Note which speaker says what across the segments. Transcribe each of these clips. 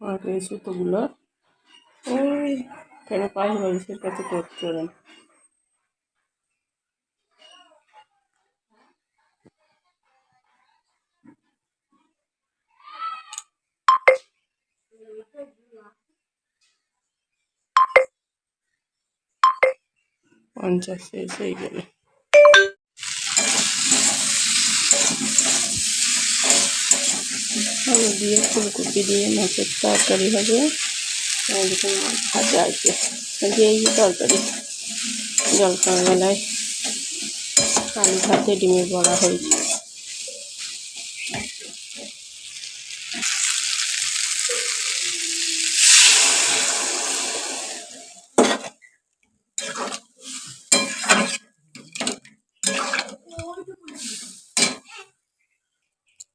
Speaker 1: আর এই সুতোগুলো ওই কেন পায়ে মানুষের কাছে করছে ওরা পঞ্চাশ শেষ হয়ে গেল। দিয়ে ফুলকপি দিয়ে মাছের তরকারি হবে। ভাজা আছে। এই তরকারি জলখাবারবেলায় আলু ভাতে ডিমের বড়া হয়েছে।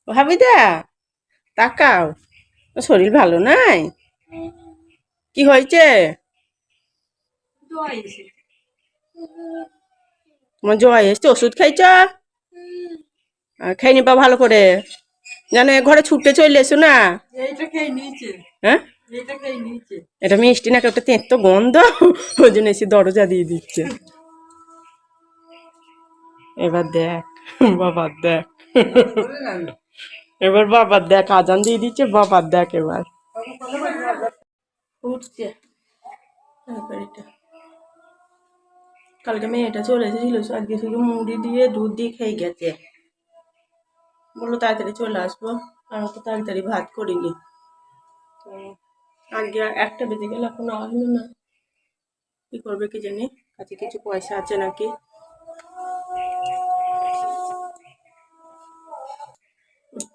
Speaker 1: ভাবিদা? তাকাও। শরীর ভালো নাই? কি হয়েছে? তোমার জয় এসছে ওষুধ খাইছ? খাই নিবা ভালো করে? জানো এ ঘরে ছুটে চলে এসো না। হ্যাঁ? এটা মিষ্টি না একটা তেঁতো গন্ধ। ওই জন্য এসে দরজা দিয়ে দিচ্ছে। এবার দেখ বাবা দেখ। এবার বাবার দেখ, আজান দিয়ে দিচ্ছে, বাবার দেখ এবার। উঠছে। কালকে মেয়েটা চলে এসেছিল আজকে শুধু মুড়ি দিয়ে দুধ দিয়ে খেয়ে গেছে। বলল, তাড়াতাড়ি চলে আসব। আর তো তাড়াতাড়ি ভাত করিনি। আজকে একটা বেজে গেলে, এখনও আসলো না। কি করবে কি জানি? কাছে কিছু পয়সা আছে নাকি?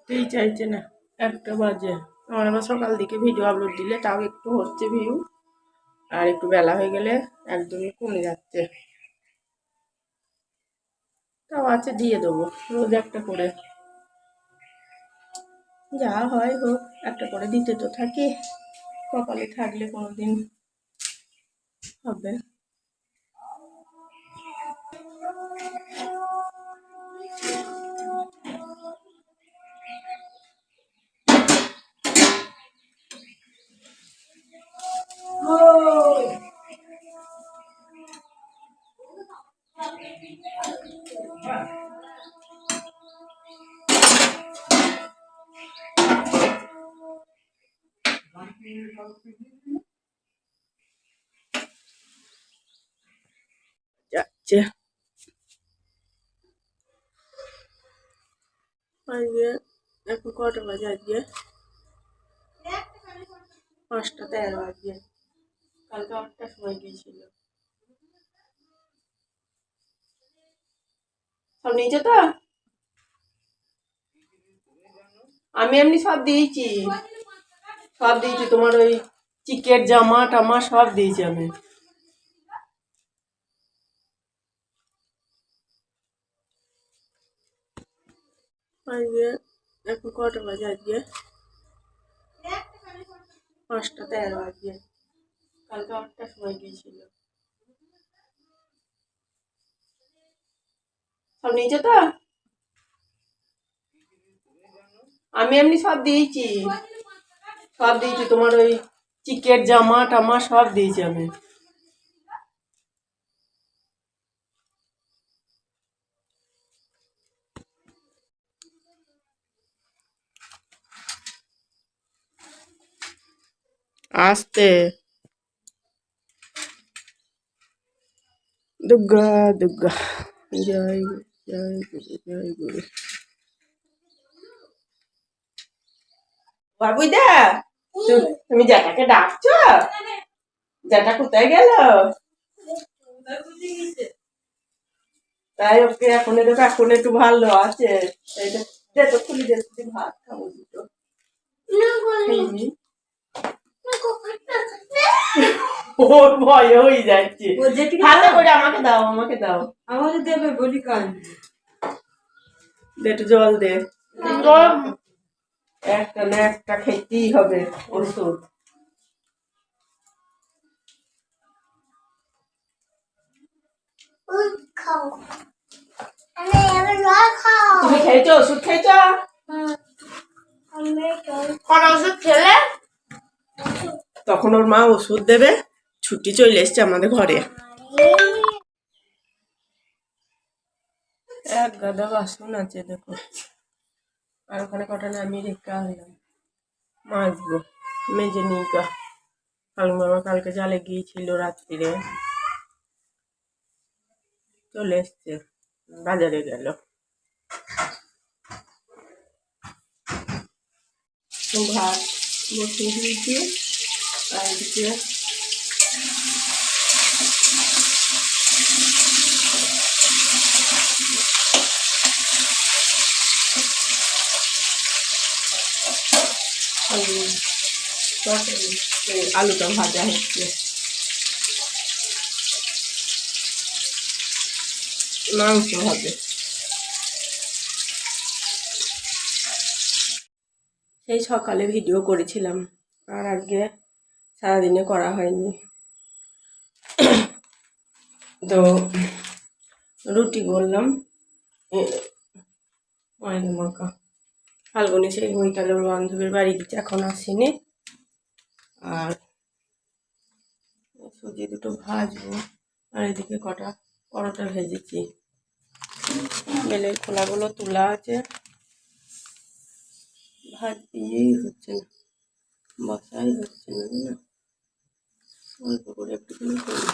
Speaker 1: উঠতেই চাইছে না, একটা বাজে। আমার আবার সকাল দিকে ভিডিও আপলোড দিলে, তাও একটু হচ্ছে ভিউ আর একটু বেলা হয়ে গেলে একদমই কমে যাচ্ছে। তাও আছে, দিয়ে দেবো, রোজ একটা করে। যা হয় হোক, একটা করে দিতে তো থাকি। কপালে থাকলে কোনোদিন হবে। যাচ্ছে আজকে এখন কটা বাজে আজকে পাঁচটা তেরো আজকে কালকে আটটার সময় গিয়েছিল। সব নিয়েছে তো? আমি এমনি সব দিয়েছি। সব দিয়েছি, তোমার ওই চিকের জামা টামা সব দিয়েছি আমি। এখন কটা বাজে আজকে পাঁচটা তেরো আজকে কালকে আটটার সময় গিয়েছিল। সব নিয়েছে তো? আমি এমনি সব দিয়েছি। সব দিয়েছি তোমার ওই চিকের জামা টামা সব দিয়েছি আমি। আস্তে। দুর্গা দুর্গা জয় জয় গুরু জয় গুরু। বাবুদা তুমি জ্যাঠাকে ডাকছো? জ্যাঠা কোথায় গেল? তাই ওকে এখন দেখো এখন একটু ভালো আছে। এইটা খুলি দে ভাত খাব দুটো। ওর ভয় হয়ে যাচ্ছে।
Speaker 2: ও যেটি
Speaker 1: হাতে করে আমাকে দাও আমাকে দাও।
Speaker 2: আমাকে দেবে বলি কান।
Speaker 1: দে একটু জল দে। জল একটা না একটা খেতেই হবে ওষুধ। তুমি খেয়েছো? ওষুধ খেয়েছো? ওষুধ খেলে? তখন ওর মা ওষুধ দেবে। ছুটি চলে এসছে আমাদের ঘরে। এক গাদা বাসন আছে দেখো। আর ওখানে কটা নামিয়ে রেখে আসলাম মাজবো মেজে কালু মামা কালকে জালে গিয়েছিল রাত্রিরে। চলে এসছে। বাজারে গেল। ভাত বসিয়ে দিয়েছি। আর এদিকে আলু তরকারি, এই আলুটা ভাজা হচ্ছে। মাংস হবে সেই সকালে ভিডিও করেছিলাম, আর আজকে সারাদিনে করা হয়নি। তো রুটি করলাম ময়দা মাখা। ফাল্গুনি সেই বইকালে ওর বান্ধবীর বাড়ি এখন আসেনি। আর সুজি দুটো ভাজবো। আর এদিকে কটা পরোটা ভেজেছি। বেলের খোলাগুলো তোলা আছে। ভাত দিয়েই হচ্ছে না। বসাই হচ্ছে না না অল্প করে একটুখানি করি।